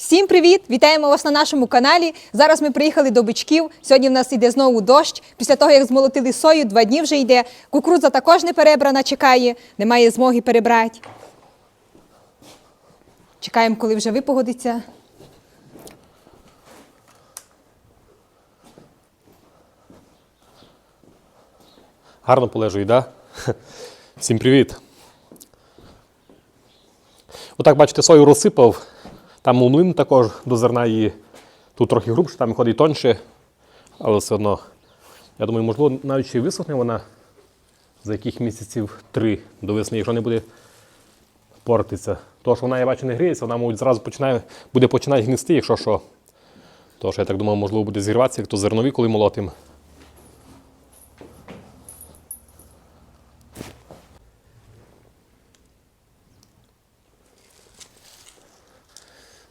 Всім привіт! Вітаємо вас на нашому каналі. Зараз ми приїхали до бичків. Сьогодні в нас йде знову дощ. Після того, як змолотили сою, два дні вже йде. Кукурудза також не перебрана, чекає, немає змоги перебрати. Чекаємо, коли вже випогодиться. Гарно полежує, да? Всім привіт. Отак, бачите, сою розсипав. Там млин також до зерна її. Тут трохи грубше, там ходить тоньше, але все одно. Я думаю, можливо, навіть ще висохне вона за яких місяців три до весни, якщо не буде портитися. Що вона, я бачу, не гріється, вона, мабуть, зразу починає, буде починати гнисти, якщо що. Тож я так думаю, можливо, буде зірватися, як то зернові, коли молотим.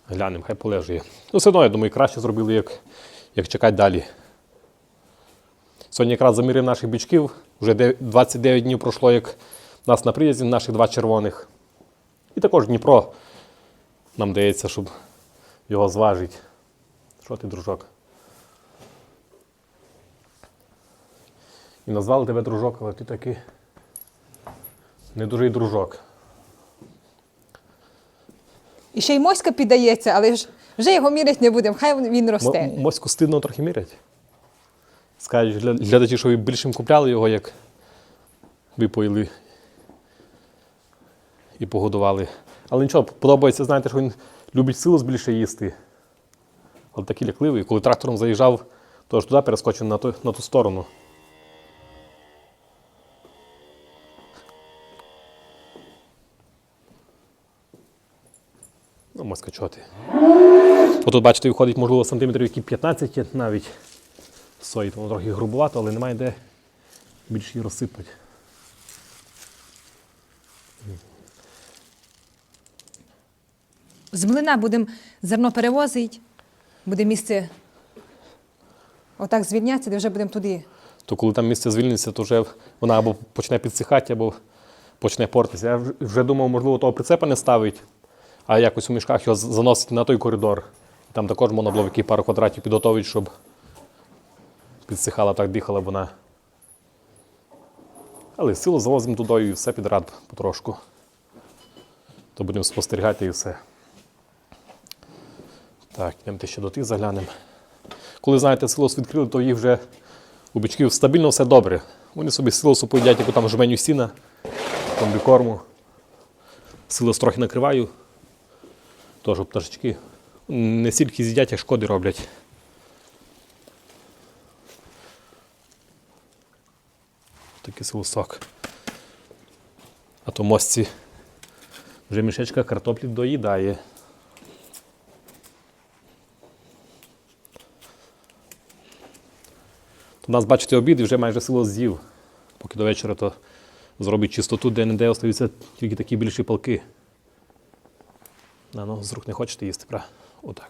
Глянемо, хай полежує. Ну, все одно, я думаю, краще зробили, як, як чекати далі. Сьогодні якраз замірив наших бичків. Вже 29 днів пройшло, як нас на приїзді, наших два червоних. І також Дніпро нам дається, щоб його зважити. Що ти, дружок? І назвали тебе дружок, але ти такий не дуже дружок. І ще й моська піддається, але ж вже його міряти не будемо. Хай він росте. М- Моську стидно трохи мірять. Скажуть гля- глядачі, що ви більшим купляли його, як випоїли і погодували. Але нічого, подобається, знаєте, що він любить силу більше їсти. Але такий лякливий. Коли трактором заїжджав, то ж туди перескочив на ту, на ту сторону. Ну, чоти. Отут, бачите, виходить, можливо, сантиметрів які 15 є навіть сої, тому трохи грубувато, але немає де більше її розсипати. З млина будемо зерно перевозити, буде місце отак звільнятися, де вже будемо туди. То коли там місце звільниться, то вже вона або почне підсихати, або почне портитися. Я вже думав, можливо, того прицепа не ставить, а якось у мішках його заносить на той коридор. Там також можна було який пару квадратів підготовити, щоб підсихала, так дихала вона. Але силу завозимо туди і все підряд потрошку. То будемо спостерігати і все. Так, йдемо ще до тих заглянемо. Коли, знаєте, силос відкрили, то їх вже у бичків стабільно все добре. Вони собі силосу поїдять, яку там жменю сіна, комбікорму. Силос трохи накриваю. Тож пташечки не стільки з'їдять, як шкоди роблять. Такий силосок. А то мостці вже мішечка картоплі доїдає. У нас, бачите, обід і вже майже село з'їв. Поки до вечора то зробить чистоту, де-не-де остаються тільки такі більші палки. На, ну, з рук не хочете їсти, пра? Отак.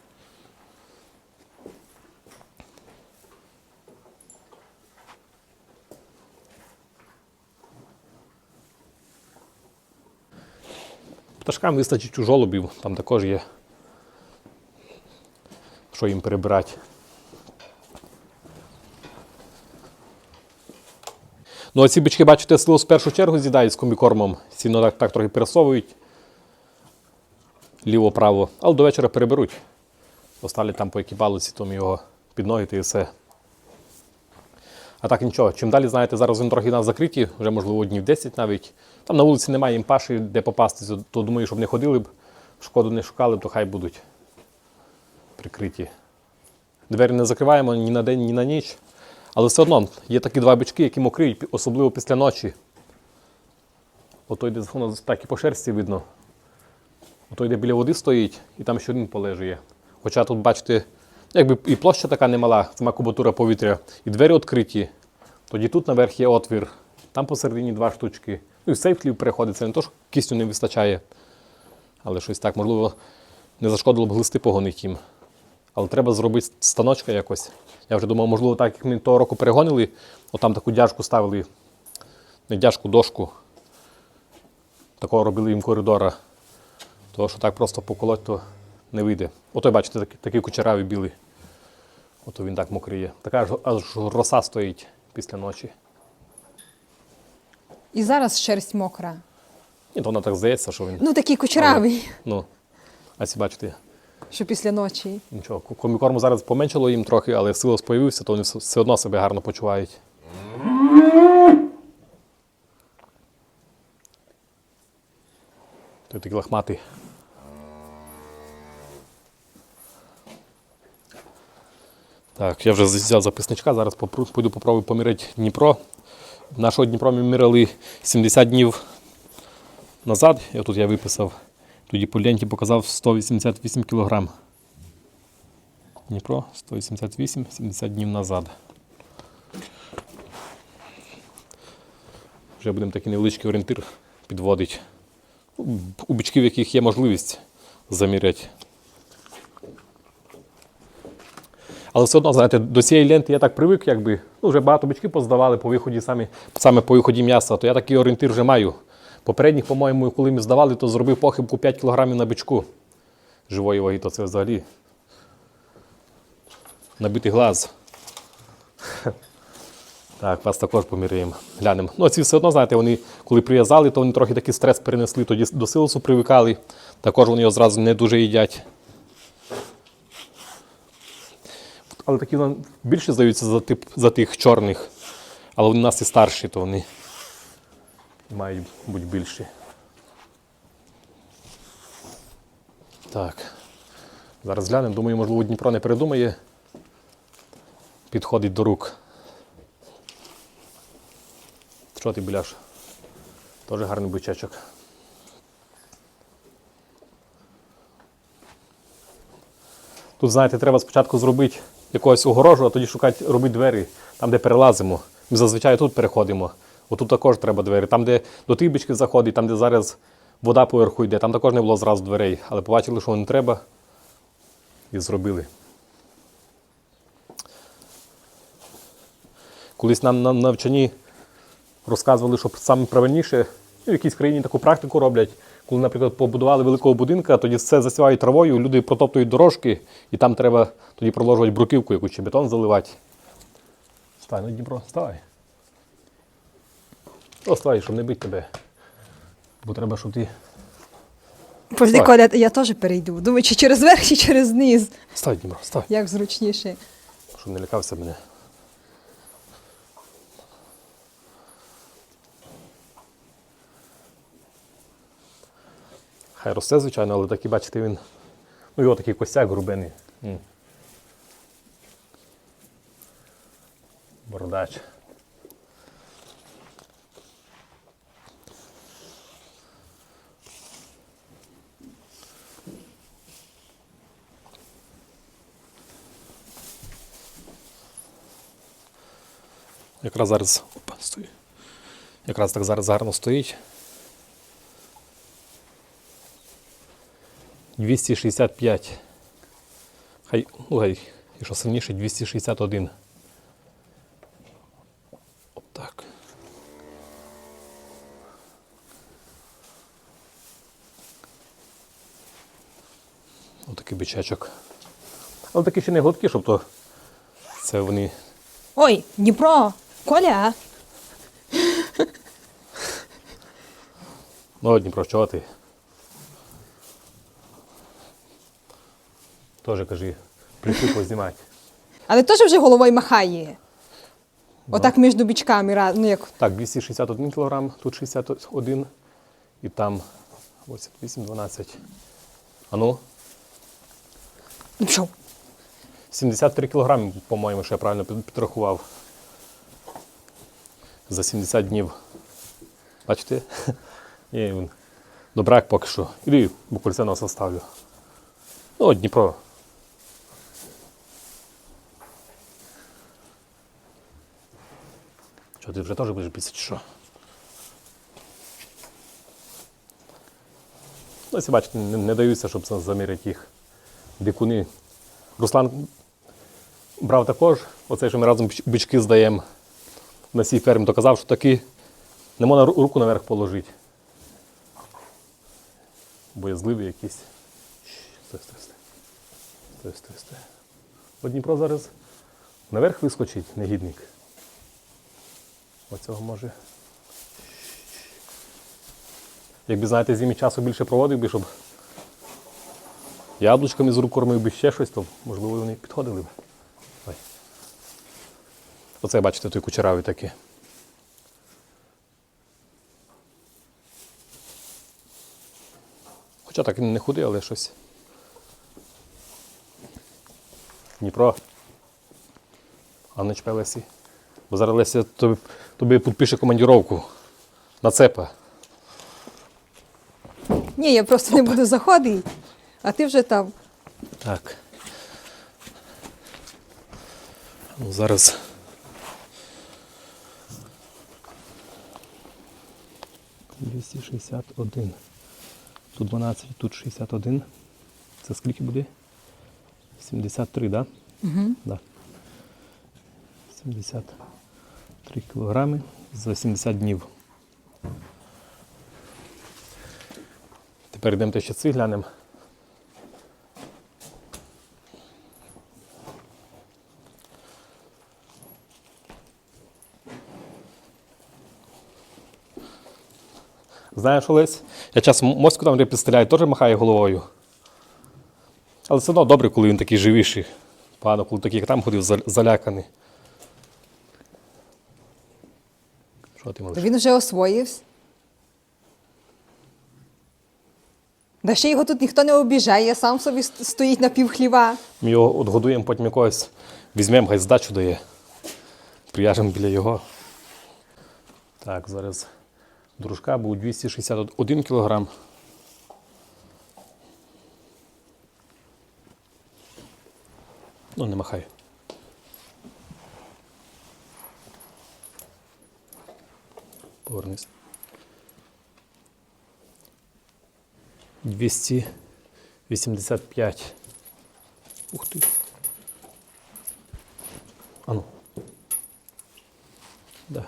Пташкам вистачить у жолобів, там також є. Що їм перебирати. Ну, оці бички, бачите, село в першу чергу з'їдають з комбікормом. Сіно так, так трохи пересовують ліво-право, але до вечора переберуть. Оставлять там по якій палиці, тому його під ноги і все. А так нічого. Чим далі, знаєте, зараз він трохи нас закриті, вже можливо днів 10 навіть. Там на вулиці немає їм паші, де попастися, то думаю, щоб не ходили б, шкоду не шукали, то хай будуть прикриті. Двері не закриваємо ні на день, ні на ніч. Але все одно є такі два бички, які мокриють, особливо після ночі. Ото йде так і по шерсті видно. Ото йде біля води стоїть і там ще полежує. Хоча тут, бачите, якби і площа така немала, сама кубатура повітря, і двері відкриті. Тоді тут наверх є отвір, там посередині два штучки. Ну і сейф хлів переходить, це не то, що кисню не вистачає. Але щось так, можливо, не зашкодило б глисти погонити їм. Але треба зробити станочка якось. Я вже думав, можливо, так як ми того року перегонили, отам таку дяжку ставили, не дяжку, дошку. Такого робили їм коридора. Того, що так просто поколоть, то не вийде. Ото бачите, такий, кучеравий білий. Ото він так мокриє. Така аж, аж роса стоїть після ночі. І зараз шерсть мокра. Ні, то вона так здається, що він. Ну такий кучеравий, Ну, а ці бачите, що після ночі. нічого. Комікорму зараз поменшало їм трохи, але силос появився, то вони все- все одно себе гарно почувають. Той такий лохматий. Так, я вже взяв записничка, зараз піду попробую поміряти Дніпро. Нашого Дніпро ми міряли 70 днів назад. І тут я виписав. Тоді по ленті показав 188 кг. Дніпро 188, 70 днів назад. Вже будемо такий невеличкий орієнтир підводити. Ну, У бичків, яких є можливість заміряти. Але все одно, знаєте, до цієї ленти я так привик, якби ну, вже багато бички поздавали по виході самі, саме по виході м'яса, то я такий орієнтир вже маю. Попередніх, по-моєму, коли ми здавали, то зробив похибку 5 кг на бичку живої ваги, то це взагалі набитий глаз. Так, вас також поміряємо. Глянемо. Ну, ці все одно, знаєте, вони коли прив'язали, то вони трохи такий стрес перенесли, тоді до силосу привикали. Також вони його зразу не дуже їдять. Але такі нам більше здаються за, тип, за тих чорних. Але вони у нас і старші, то вони мають бути більші. Так. Зараз глянемо. Думаю, можливо, Дніпро не передумає. Підходить до рук. Що ти, біляш? Теж гарний бичачок. Тут, знаєте, треба спочатку зробити якогось огорожу, а тоді шукати, робити двері, там, де перелазимо. Ми зазвичай тут переходимо. Отут також треба двері. Там, де до тих бичків заходить, там, де зараз вода поверху йде, там також не було зразу дверей. Але побачили, що не треба, і зробили. Колись нам на навчанні розказували, що саме правильніше, ну, в якійсь країні таку практику роблять, коли, наприклад, побудували великого будинка, тоді все засівають травою, люди протоптують дорожки, і там треба тоді проложувати бруківку, яку чи бетон заливати. Вставай, ну Дніпро, вставай. О, вставай, щоб не бити тебе. Бо треба, щоб ти. Подожди. Коля, я теж перейду. Думаю, чи через верх, чи через низ. Вставай, Дніпро, вставай. Як зручніше. Щоб не лякався мене. Хай росте, звичайно, але такий, бачите, він. Ну, його такий костяк грубений. М. Бородач. Якраз зараз. Опа, стою. Якраз так зараз гарно стоїть. 265. Хай, ну, хай, якщо сильніше, 261. Отак. Отакий бичачок. Але такі ще не гладкі, щоб то це вони Ой, Дніпро, Коля. Ну, Дніпро, чого ти? Тоже кажи, прийшли познімати. Але теж вже головою махає. Отак між бічками, раз- ну як. Так, 261 кг, тут 61 і там 88, 12. А ну, Ну що? 73 кг, по-моєму, що я правильно підрахував. За 70 днів. Бачите? Ні, він добрак поки що. Іди, буквально носа ставлю. Ну, Дніпро. Що, ти вже теж будеш битися, чи що? Ну, якщо бачите, не, не даються, щоб за- заміряти їх. Дикуни. Руслан брав також, оце, що ми разом бич- бички здаємо на цій фермі, то казав, що таки не можна руку наверх положити. Боязливі якісь. Стой, стой, стой. Стой, стой, стой. От Дніпро зараз наверх вискочить негідник. Оцього може. Якби, знаєте, зимі часу більше проводив би, щоб яблучками з рук кормив би ще щось, то можливо вони підходили б. Ой. Оце, бачите, той кучеравий такий. Хоча так він не худий, але щось. Дніпро. А не чпе Лесі. Бо зараз Леся тобі, тобі підпише командіровку на цепа. Ні, я просто не буду заходити, а ти вже там. Так. Ну, зараз. Двісті шістдесят один. Тут 12, тут 61. Це скільки буде? 73, так? Да? Угу. Да. 73 кілограми за 70 днів. Тепер йдемо ще ці глянемо. Знаєш, Олесь, я часом моську там підстріляю, теж махає головою. Але все одно добре, коли він такий живіший. Погано, коли такий як там ходив заляканий. Що ти малиш? Він вже освоївся. Да ще його тут ніхто не обіжає, сам собі стоїть на півхліва. Ми його от годуємо, потім якогось візьмемо, хай здачу дає. Прияжемо біля його. Так, зараз дружка був 261 кг. Ну, не махай. Повернись. 285. Ух ти. Ану. Да.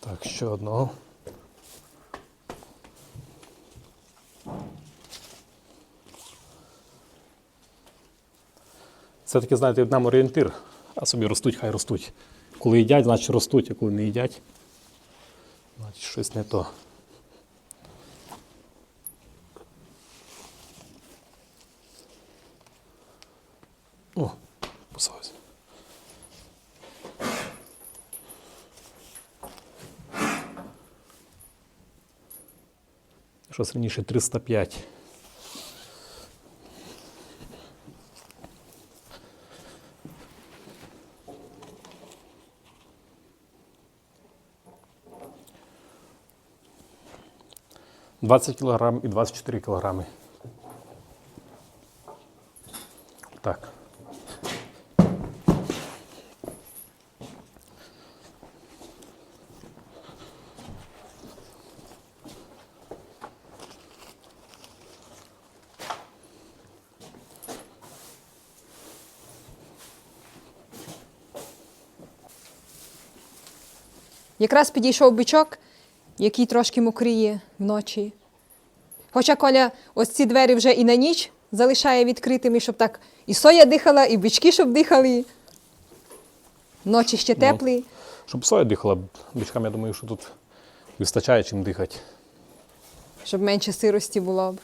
Так, ще одного. Це таки, знаєте, нам орієнтир, а собі ростуть, хай ростуть. Коли їдять, значить ростуть, а коли не їдять, значить щось не то. О, посовуйся. Щось раніше 305. Двадцять кілограм і 24 кілограми. Так. Якраз підійшов бичок, який трошки мокріє вночі. Хоча Коля ось ці двері вже і на ніч залишає відкритими, щоб так і соя дихала, і бички, щоб дихали. Ночі ще теплі. Щоб соя дихала, бичкам, я думаю, що тут вистачає чим дихати. щоб менше сирості було б.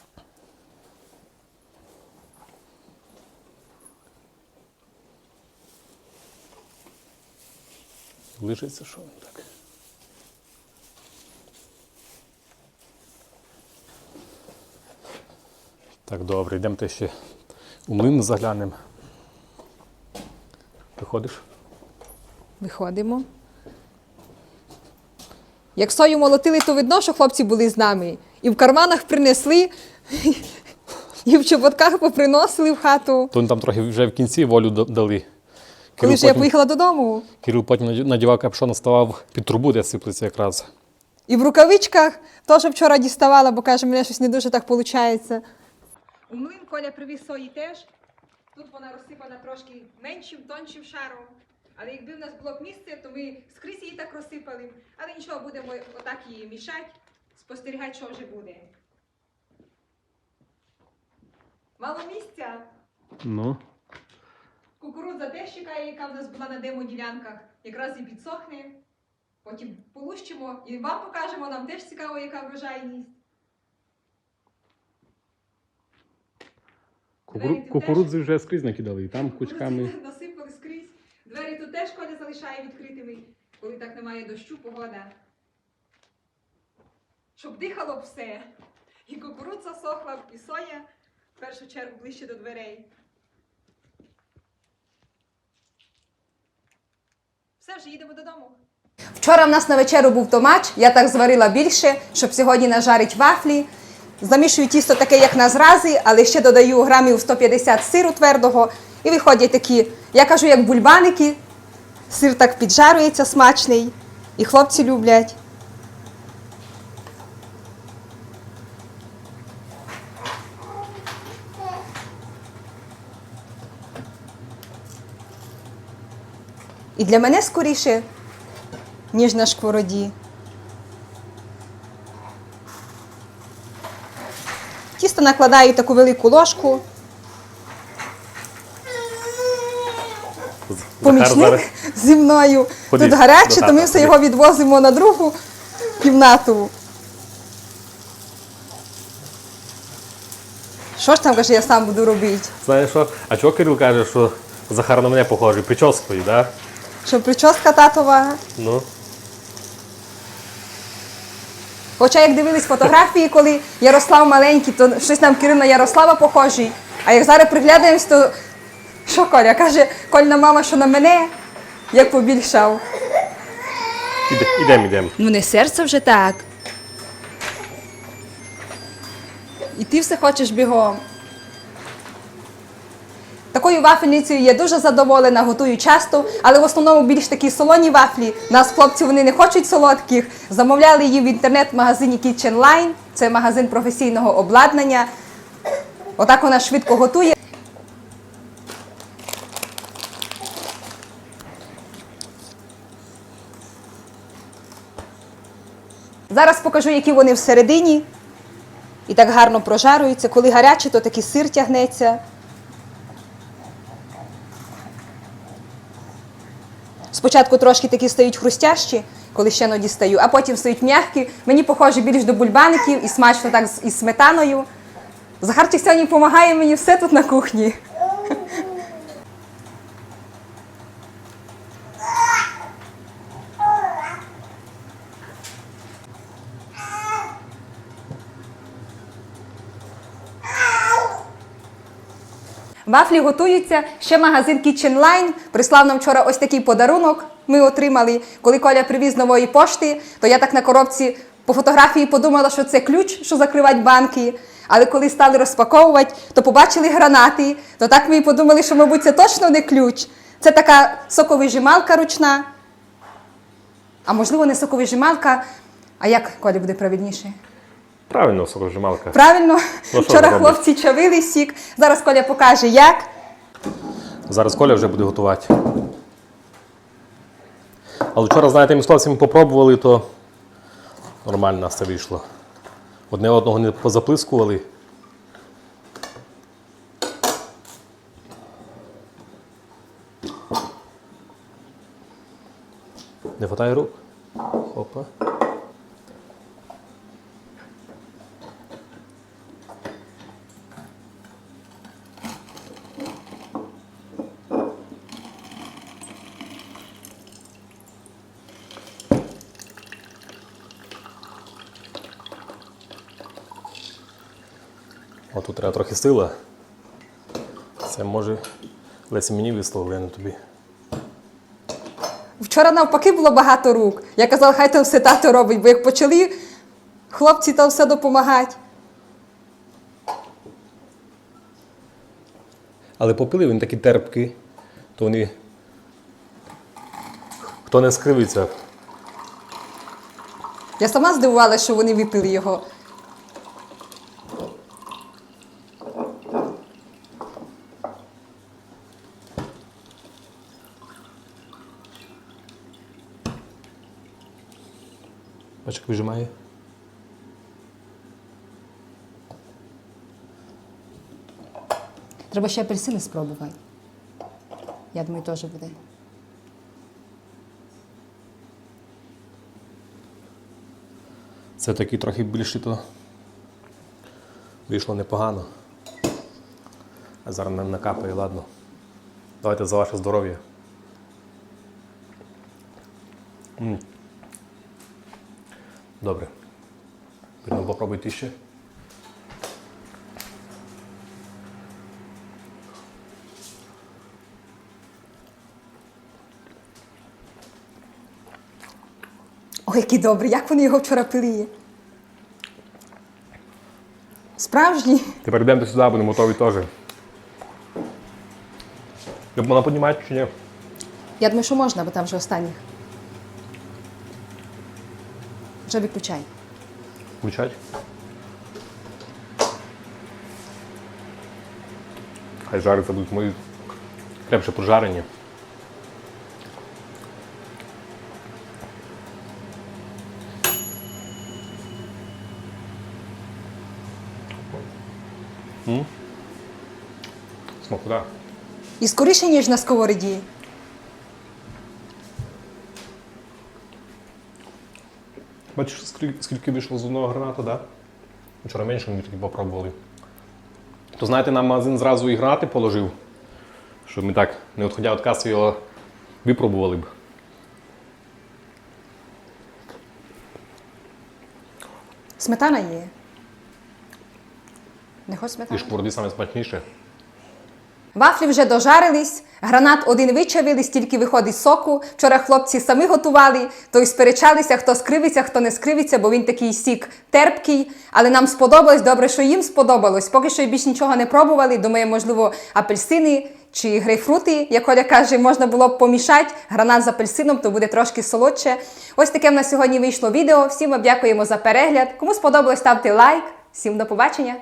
Лишиться, що так. Добре, йдемо те ще у млин заглянемо. Виходиш? Виходимо. Як сою молотили, то видно, що хлопці були з нами. І в карманах принесли, і в чоботках поприносили в хату. То вони там трохи вже в кінці волю да- дали. Коли Кирил ж я потім, поїхала додому. Кирил потім наді- надівав капшон, ставав під трубу, де сиплеться якраз. І в рукавичках теж вчора діставала, бо каже, мене щось не дуже так виходить. У млин Коля привіз сої теж. Тут вона розсипана трошки меншим, тоншим шаром. Але якби в нас було б місце, то ми скрізь її так розсипали. Але нічого, будемо отак її мішати, спостерігати, що вже буде. Мало місця. Ну. Кукурудза теж чекає, яка в нас була на демо-ділянках, якраз і підсохне. Потім полущимо і вам покажемо, нам теж цікаво, яка врожайність. Кукуру... Кукурудзи вже скрізь накидали, і там кучками. Насипали скрізь. Двері тут теж Коля залишає відкритими, коли так немає дощу, погода. Щоб дихало все. І кукурудза сохла, і соя в першу чергу ближче до дверей. Все, вже їдемо додому. Вчора в нас на вечерю був томач, я так зварила більше, щоб сьогодні нажарить вафлі. Замішую тісто таке, як на зрази, але ще додаю грамів 150 сиру твердого. І виходять такі, я кажу, як бульбаники. Сир так піджарюється смачний, і хлопці люблять. І для мене скоріше, ніж на шквороді. Тісто накладаю таку велику ложку. Помічник зі мною. Ходіть Тут гаряче, то ми все його відвозимо на другу кімнату. Що ж там каже, я сам буду робити? Знаєш що? А чого Кирил каже, що Захар на мене похожий, прическою, да? Що прическа татова. Ну. Хоча як дивились фотографії, коли Ярослав маленький, то щось нам Кирил на Ярослава похожий. А як зараз приглядаємось, то що Коля? Каже, Кольна мама, що на мене, як побільшав. Іде, ідемо, ідемо. Ну не серце вже так. І ти все хочеш бігом. Такою вафельницею я дуже задоволена, готую часто, але в основному більш такі солоні вафлі. Нас хлопці вони не хочуть солодких. Замовляли її в інтернет-магазині Kitchen Line. Це магазин професійного обладнання. Отак вона швидко готує. Зараз покажу, які вони всередині. І так гарно прожарюються. Коли гаряче, то такий сир тягнеться. Спочатку трошки такі стають хрустящі, коли ще не дістаю, а потім стають м'які. Мені похоже більш до бульбаників і смачно так з- із сметаною. Захарчик сьогодні допомагає мені все тут на кухні. Вафлі готуються. Ще магазин Kitchen Line прислав нам вчора ось такий подарунок. Ми отримали. Коли Коля привіз нової пошти, то я так на коробці по фотографії подумала, що це ключ, що закривати банки. Але коли стали розпаковувати, то побачили гранати. То так ми і подумали, що, мабуть, це точно не ключ. Це така соковижималка ручна. А можливо, не соковижималка. А як Коля буде правильніше? Правильно, сокожималка. Правильно, Ну, вчора робить? хлопці чавили сік. Зараз Коля покаже, як. Зараз Коля вже буде готувати. Але вчора, знаєте, ми з хлопцями попробували, то нормально у нас це вийшло. Одне одного не позаплискували. Не хватає рук. Опа. Треба трохи сила. Це може Лесі мені висловили, а не тобі. Вчора навпаки було багато рук. Я казала, хай там все тато робить, бо як почали хлопці там все допомагати. Але попили він такі терпки, то вони. Хто не скривиться, Я сама здивувалася, що вони випили його. Бачиш, як вижимає. Треба ще апельсини спробувати. Я думаю, теж буде. Це такий трохи більший, то вийшло непогано. А зараз нам накапає, ладно. Давайте за ваше здоров'я. М. Добре. Ще. Ой, який добрий, як вони його вчора пили. Справжні. Тепер йдемо до сюди, будемо готові теж. Люб вона піднімає чи ні? Я думаю, що можна, бо там вже останніх. Вже виключай. Включать. Хай жариться будуть мої крепше прожарені. М? Смакота. І скоріше, ніж на сковороді. Бачиш, скільки, вийшло з одного граната, так? Да? Вчора менше ми тільки попробували. То знаєте, нам магазин зразу і гранати положив, щоб ми так, не відходя від каси, його випробували б. Сметана є. Не хочеш І сметани? шкварди саме смачніше. Вафлі вже дожарились, гранат один вичавили, стільки виходить соку. Вчора хлопці самі готували, то й сперечалися, хто скривиться, хто не скривиться, бо він такий сік терпкий. Але нам сподобалось, добре, що їм сподобалось. Поки що більш нічого не пробували. Думаю, можливо, апельсини чи грейпфрути, як Оля каже, можна було б помішати гранат з апельсином, то буде трошки солодше. Ось таке в нас сьогодні вийшло відео. Всім вам дякуємо за перегляд. Кому сподобалось, ставте лайк. Всім до побачення!